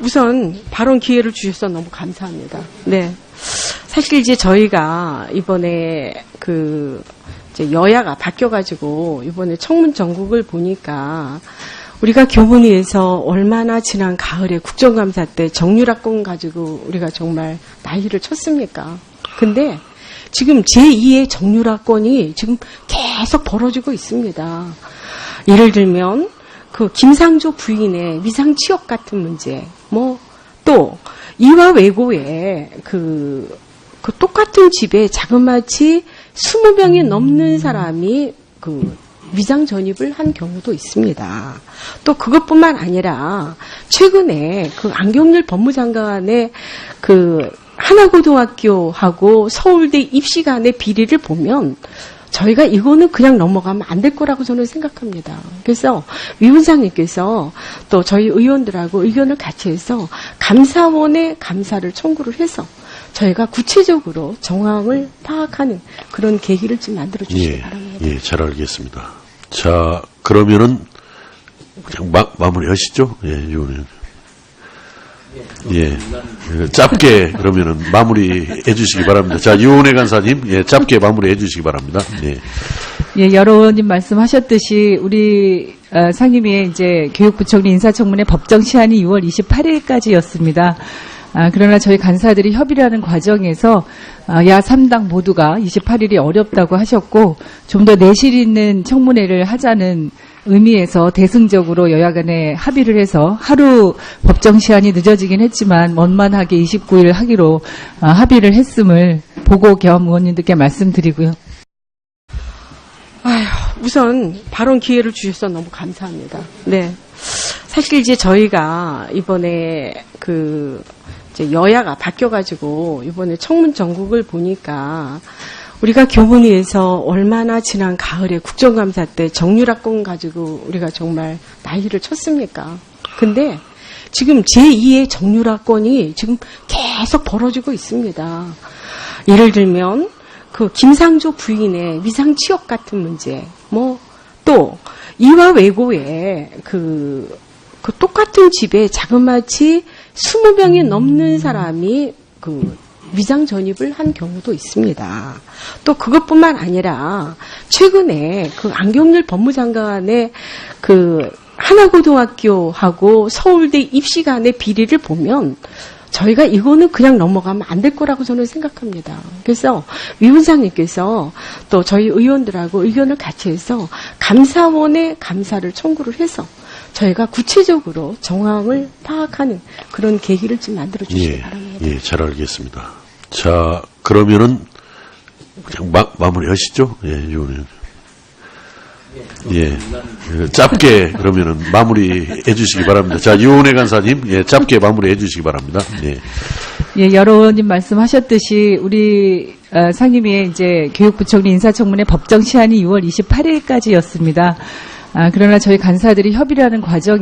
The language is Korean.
우선 발언 기회를 주셔서 너무 감사합니다. 네. 사실 이제 저희가 이번에 그 이제 여야가 바뀌어가지고 이번에 청문 전국을 보니까 우리가 교문위에서 얼마나 지난 가을에 국정감사 때 정유라건 가지고 우리가 정말 난리를 쳤습니까? 근데 지금 제2의 정유라건이 지금 계속 벌어지고 있습니다. 예를 들면 그 김상조 부인의 위상 취업 같은 문제, 뭐 또 이화 외고에 그, 그 똑같은 집에 자그마치 20명이 넘는 사람이 그 위장 전입을 한 경우도 있습니다. 또 그것뿐만 아니라 최근에 그 안경률 법무장관의 그 하나고등학교하고 서울대 입시 간의 비리를 보면 저희가 이거는 그냥 넘어가면 안 될 거라고 저는 생각합니다. 그래서 위원장님께서 또 저희 의원들하고 의견을 같이 해서 감사원에 감사를 청구를 해서 저희가 구체적으로 정황을 파악하는 그런 계기를 좀 만들어 주시기 예, 바랍니다. 예, 잘 알겠습니다. 자, 그러면은 그냥 마, 마무리하시죠. 예, 의원님. 예, 예, 짧게 그러면은 마무리해 주시기 바랍니다. 자, 유은혜 간사님, 예, 짧게 마무리해 주시기 바랍니다. 예, 예, 여러 의원님 말씀하셨듯이 우리 어, 상임위의 이제 교육부총리 인사청문회 법정 시한이 6월 28일까지였습니다. 아, 그러나 저희 간사들이 협의를 하는 과정에서 아, 야 3당 모두가 28일이 어렵다고 하셨고 좀 더 내실 있는 청문회를 하자는 의미에서 대승적으로 여야 간에 합의를 해서 하루 법정 시한이 늦어지긴 했지만 원만하게 29일 하기로 아, 합의를 했음을 보고 겸 의원님들께 말씀드리고요. 아휴, 우선 발언 기회를 주셔서 너무 감사합니다. 네. 사실 이제 저희가 이번에 그 이제 여야가 바뀌어가지고 이번에 청문 전국을 보니까 우리가 교문위에서 얼마나 지난 가을에 국정감사 때 정유라건 가지고 우리가 정말 난리를 쳤습니까? 근데 지금 제2의 정유라건이 지금 계속 벌어지고 있습니다. 예를 들면 그 김상조 부인의 위상 취업 같은 문제, 뭐 또 이화 외고에 그, 그 똑같은 집에 자그마치 20명이 넘는 사람이 그 위장 전입을 한 경우도 있습니다. 또 그것뿐만 아니라 최근에 그 안경률 법무장관의 그 하나고등학교하고 서울대 입시 간의 비리를 보면 저희가 이거는 그냥 넘어가면 안 될 거라고 저는 생각합니다. 그래서 위원장님께서 또 저희 의원들하고 의견을 같이 해서 감사원에 감사를 청구를 해서 저희가 구체적으로 정황을 파악하는 그런 계기를 좀 만들어 주시기 예, 바랍니다. 예, 잘 알겠습니다. 자, 그러면은 그냥 마, 마무리하시죠. 예, 의원님. 예, 예, 짧게 그러면은 마무리해 주시기 바랍니다. 자, 유은혜 간사님, 예, 짧게 마무리해 주시기 바랍니다. 예, 예, 여러 의원님 말씀하셨듯이 우리 어, 상임위의 이제 교육부총리 인사청문회 법정 시한이 6월 28일까지였습니다. 아, 그러나 저희 간사들이 협의를 하는 과정